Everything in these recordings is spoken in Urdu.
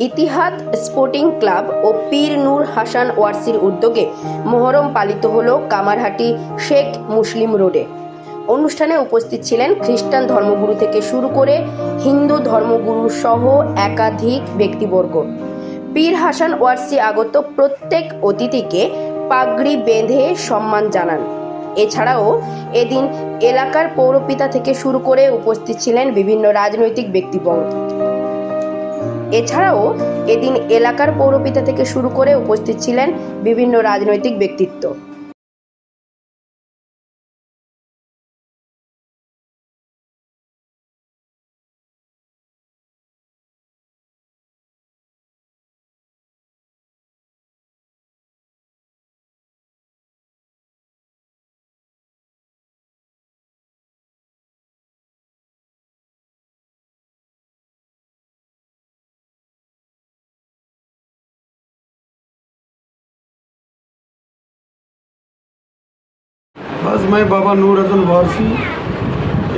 ইতিহাদ স্পোর্টিং ক্লাব ও পীর নূর হাসান ওয়ারসির উদ্যোগে মোহরম পালিত হল কামারহাটি শেখ মুসলিম রোডে। অনুষ্ঠানে উপস্থিত ছিলেন খ্রিস্টান ধর্মগুরু থেকে শুরু করে হিন্দু ধর্মগুরু সহ একাধিক ব্যক্তিবর্গ। পীর হাসান ওয়ারসি আগত প্রত্যেক অতিথিকে পাগড়ি বেঁধে সম্মান জানান। এছাড়াও এদিন এলাকার পৌরপিতা থেকে শুরু করে উপস্থিত ছিলেন বিভিন্ন রাজনৈতিক ব্যক্তিবর্গ। এছাড়াও এদিন এলাকার পৌরপিতা থেকে শুরু করে উপস্থিত ছিলেন বিভিন্ন রাজনৈতিক ব্যক্তিত্ব। بس میں بابا نور حسن وارسی،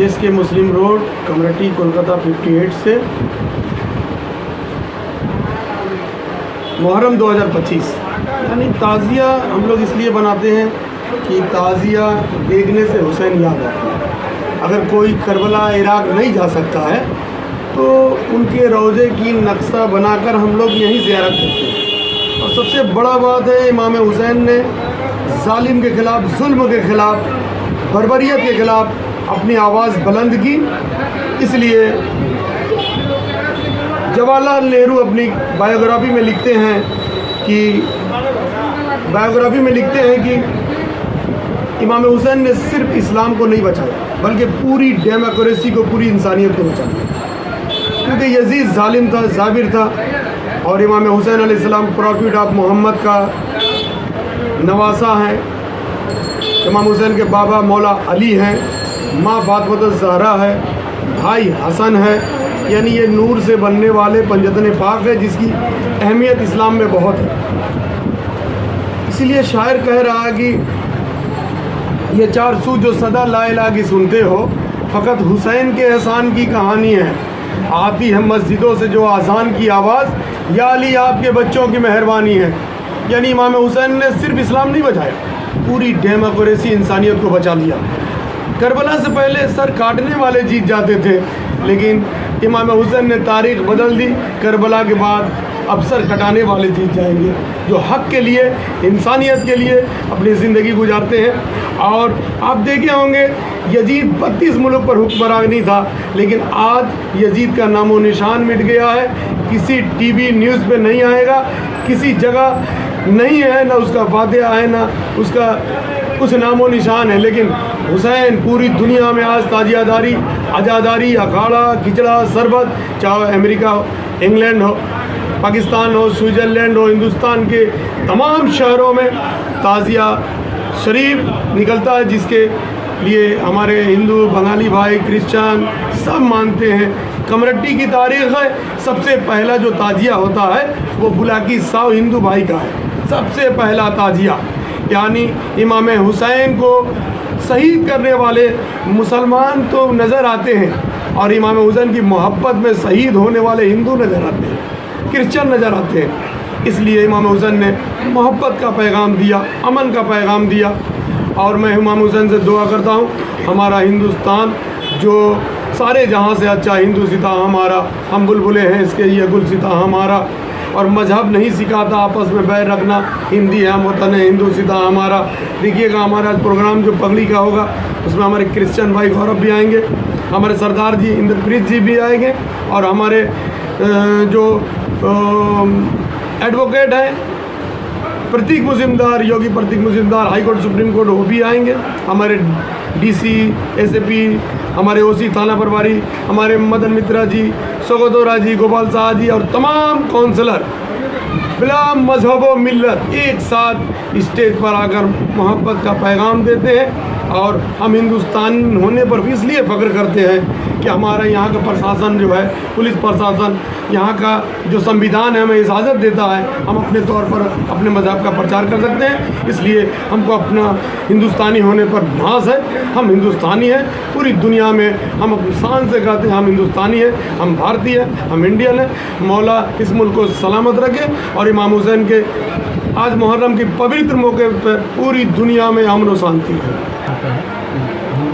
اس کے Muslim road, Kamarhati Kolkata fifty eight سے۔ محرم دو ہزار پچیس۔ یعنی تعزیہ ہم لوگ اس لیے بناتے ہیں کہ تعزیہ دیکھنے سے حسین یاد آتا ہے۔ اگر کوئی کربلا، عراق نہیں جا سکتا ہے، تو ان کے روزے کی نقشہ بنا کر ہم لوگ یہیں زیارت کرتے ہیں۔ اور سب سے بڑا بات ہے، امام حسین نے ظالم کے خلاف، ظلم کے خلاف، بربریت کے خلاف اپنی آواز بلند کی۔ اس لیے جواہر لال نہرو اپنی بایوگرافی میں لکھتے ہیں کہ بایوگرافی میں لکھتے ہیں کہ امام حسین نے صرف اسلام کو نہیں بچایا، بلکہ پوری ڈیموکریسی کو، پوری انسانیت کو بچایا۔ کیونکہ یزید ظالم تھا ظابر تھا اور امام حسین علیہ السلام پروفٹ آف محمد کا نواسا ہیں امام حسین کے بابا مولا علی ہیں۔ ماں فاطمت الزہرا ہے۔ بھائی حسن ہے۔ یعنی یہ نور سے بننے والے پنجتن پاک ہے، جس کی اہمیت اسلام میں بہت ہے۔ اسی لیے شاعر کہہ رہا ہے کہ یہ چار سو جو صدا لا الہ کی سنتے ہو، فقط حسین کے احسان کی کہانی ہے۔ آتی ہے مسجدوں سے جو آزان کی آواز، یا علی آپ کے بچوں کی مہربانی ہے۔ یعنی امام حسین نے صرف اسلام نہیں بچایا پوری ڈیموکریسی انسانیت کو بچا لیا۔ کربلا سے پہلے سر کاٹنے والے جیت جاتے تھے، لیکن امام حسین نے تاریخ بدل دی۔ کربلا کے بعد اب سر کٹانے والے جیت جائیں گے، جو حق کے لیے، انسانیت کے لیے اپنی زندگی گزارتے ہیں۔ اور آپ دیکھے ہوں گے، یزید بتیس ملک پر حکمران نہیں تھا، لیکن آج یزید کا نام و نشان مٹ گیا ہے۔ کسی ٹی وی نیوز پہ نہیں آئے گا، کسی جگہ نہیں ہے نہ اس کا فاتحہ ہے نہ اس کا کچھ نام و نشان ہے، لیکن حسین پوری دنیا میں آج تاجیہ داری اجاداری اکھاڑا، کھچڑا، سربت، چاہے امریکہ ہو، انگلینڈ ہو، پاکستان ہو، سوئٹزرلینڈ ہو، ہندوستان کے تمام شہروں میں تازیہ شریف نکلتا ہے، جس کے لیے ہمارے ہندو، بنگالی بھائی، کرسچن سب مانتے ہیں۔ کمرٹی کی تاریخ ہے، سب سے پہلا جو تعزیہ ہوتا ہے، وہ بلاکی ساؤ ہندو بھائی کا ہے۔ سب سے پہلا تعزیہ یعنی امام حسین کو شہید کرنے والے مسلمان تو نظر آتے ہیں اور امام حسین کی محبت میں شہید ہونے والے ہندو نظر آتے ہیں، کرسچن نظر آتے ہیں۔ اس لیے امام حسین نے محبت کا پیغام دیا، امن کا پیغام دیا۔ اور میں امام حسین سے دعا کرتا ہوں، ہمارا ہندوستان جو سارے جہاں سے اچھا ہندو ستا ہمارا، ہم بلبلے ہیں، اس کے یہ گل ستا ہمارا۔ اور مذہب نہیں سکھاتا آپس میں بیر رکھنا۔ ہندی ہم وطن ہے، ہندو سیدھا ہمارا۔ دیکھیے گا ہمارا پروگرام جو پگلی کا ہوگا، اس میں ہمارے کرسچن بھائی غورب بھی آئیں گے، ہمارے سردار جی اندرپریت جی بھی آئیں گے، اور ہمارے جو ایڈوکیٹ ہیں، Pratik Mazumdar Yogi Pratik Mazumdar high court, supreme court, وہ بھی آئیں گے۔ ہمارے ڈی سی ایس اے پی ہمارے او سی تھانہ پرواری، ہمارے مدن مترا جی سگوتو راجی گوپال شاہ جی اور تمام کونسلر بلا مذہب و ملت ایک ساتھ اسٹیج پر آ کر محبت کا پیغام دیتے ہیں اور ہم ہندوستان ہونے پر بھی اس لیے فخر کرتے ہیں کہ ہمارا یہاں کا پرشاسن جو ہے، پولیس پرشاسن یہاں کا جو سنویدھان ہے، ہمیں اجازت دیتا ہے، ہم اپنے طور پر اپنے مذہب کا پرچار کر سکتے ہیں۔ اس لیے ہم کو اپنا ہندوستانی ہونے پر ناز ہے۔ ہم ہندوستانی ہیں۔ پوری دنیا میں ہم اپنی شان سے کہتے ہیں، ہم ہندوستانی ہیں، ہم بھارتی ہیں، ہم انڈین ہیں۔ مولا اس ملک کو سلامت رکھے اور امام حسین کے آج محرم کے پوتر موقع پر پوری دنیا میں امن و شانتی ہے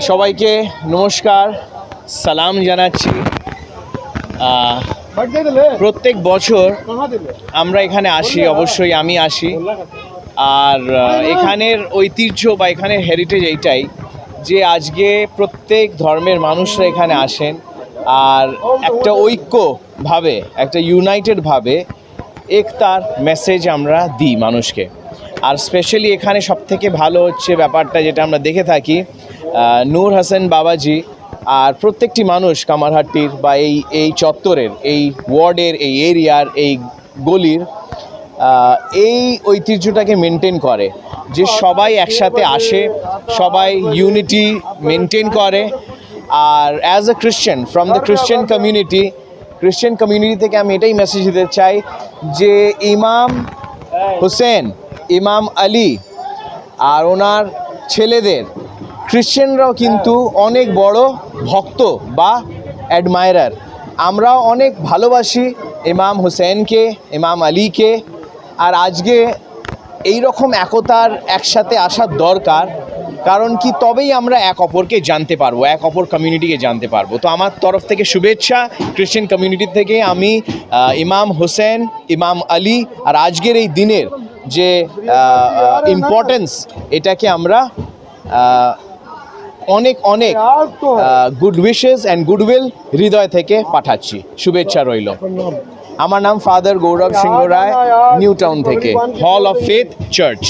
সবাইকে নমস্কার সালাম জানাচ্ছি প্রত্যেক বছর আমরা এখানে আসি অবশ্যই আমি আসি আর এখানের ঐতিহ্য বা এখানের হেরিটেজ এইটাই যে আজকে প্রত্যেক ধর্মের মানুষরা এখানে আসেন আর একটা ঐক্যভাবে, একটা ইউনাইটেডভাবে একতার মেসেজ আমরা দিই মানুষকে। আর স্পেশালি এখানে সবথেকে ভালো হচ্ছে ব্যাপারটা যেটা আমরা দেখে থাকি নূর হাসান বাবাজি আর প্রত্যেকটি মানুষ কামারহাট্টির বা এই এই চত্বরের, এই ওয়ার্ডের, এই এরিয়ার, এই গলির এই ঐতিহ্যটাকে মেনটেন করে। যে সবাই একসাথে আসে, সবাই ইউনিটি মেনটেন করে। আর as a Christian from the Christian community Christian community থেকে আমি এটাই মেসেজ দিতে চাই যে ইমাম হোসেন, ইমাম আলী আর ওনার ছেলেদের খ্রিশ্চানরাও কিন্তু অনেক বড় ভক্ত বা অ্যাডমায়ারার আমরাও অনেক ভালোবাসি ইমাম হোসেনকে, ইমাম আলীকে। আর আজকে এই রকম একতার একসাথে আসার দরকার, কারণ কি তবেই আমরা এক অপরকে জানতে পারব, এক অপর কমিউনিটিকে জানতে পারব। তো আমার তরফ থেকে শুভেচ্ছা খ্রিশ্চান কমিউনিটি থেকে আমি ইমাম হোসেন, ইমাম আলী, আর আজকের এই দিনের যে ইম্পর্টেন্স এটাকে আমরা অনেক অনেক গুড উইশেস অ্যান্ড গুডউইল হৃদয় থেকে পাঠাচ্ছি। শুভেচ্ছা রইল। আমার নাম father Gaurav Singha Roy new town থেকে হল অফ ফেথ চার্চ